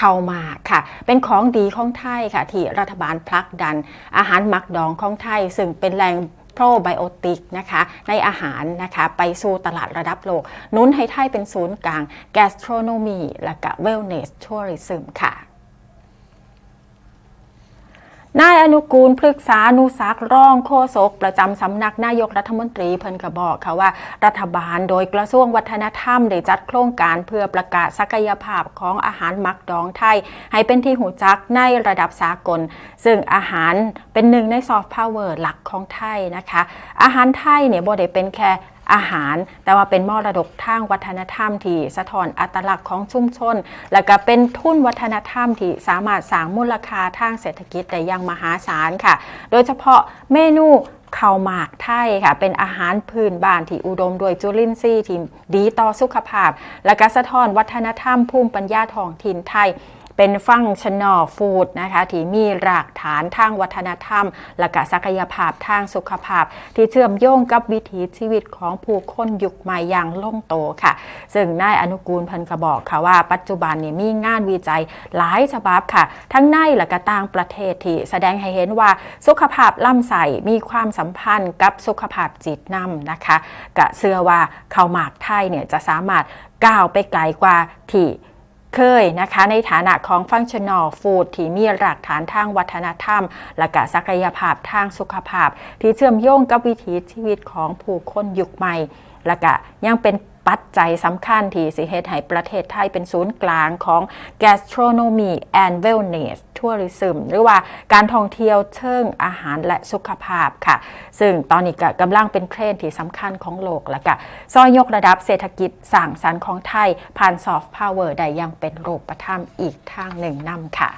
เข้ามาค่ะ เป็นของดีของไทยค่ะ ที่รัฐบาลพลักดัน อาหารหมักดองของไทย ซึ่งเป็นแหล่งโปรไบโอติกนะคะในอาหารนะคะไปสู่ตลาดระดับโลกนุนให้ไทยเป็นศูนย์กลาง gastronomy และก็ wellness tourism ค่ะ นายอนุกูลพฤกษานุสักดิ์รองโฆษกประจำสำนักนายกรัฐมนตรีเพิ่นก็บอกค่ะว่า รัฐบาลโดยกระทรวงวัฒนธรรมได้จัดโครงการเพื่อประกาศศักยภาพของอาหารมักดองไทย ให้เป็นที่หูจักในระดับสากล ซึ่งอาหารเป็นหนึ่งในซอฟต์พาวเวอร์หลักของไทยนะคะ อาหารไทยเนี่ยบ่ได้เป็นแค่ อาหาร แต่ว่าเป็นมรดกทางวัฒนธรรมที่สะท้อนอัตลักษณ์ของชุมชน และก็เป็นทุนวัฒนธรรมที่สามารถสร้างมูลค่าทางเศรษฐกิจได้อย่างมหาศาลค่ะ โดยเฉพาะเมนูข้าวหมากไทยค่ะ เป็นอาหารพื้นบ้านที่อุดมด้วยจุลินทรีย์ที่ดีต่อสุขภาพ และก็สะท้อนวัฒนธรรมภูมิปัญญาท้องถิ่นไทย เป็นฟังชั่นอลฟูดนะคะที่มีรากฐานทางวัฒนธรรม และก็ศักยภาพทางสุขภาพ ที่เชื่อมโยงกับวิถีชีวิตของผู้คนยุคใหม่อย่างล่งโตค่ะ ซึ่งนายอนุกูลพันกระบอกค่ะว่าปัจจุบันนี้มีงานวิจัยหลายฉบับค่ะ ทั้งในและก็ต่างประเทศที่แสดงให้เห็นว่าสุขภาพลำไส้มีความสัมพันธ์กับสุขภาพจิตนำนะคะกะเชื่อว่าข้าวหมากไทยเนี่ยจะสามารถก้าวไปไกลกว่าที่ เคยนะคะในฐานะของฟังชั่นอลฟูดที่มีหลักฐานทางวัฒนธรรม และกะศักยภาพทางสุขภาพ ที่เชื่อมโยงกับวิถีชีวิตของผู้คนยุคใหม่และก็ยังเป็น ปัจจัยสำคัญที่สิเฮ็ดให้ประเทศไทยเป็นศูนย์กลางของ gastronomy and wellness tourism หรือว่าการท่องเที่ยวเชิงอาหารและสุขภาพค่ะ ซึ่งตอนนี้ก็กำลังเป็นเทรนด์ที่สำคัญของโลกและก็ซอยยกระดับเศรษฐกิจสร้างสรรค์ของไทยผ่านซอฟต์พาวเวอร์ได้อยังเป็นรูปธรรมอีกทางหนึ่งนำค่ะ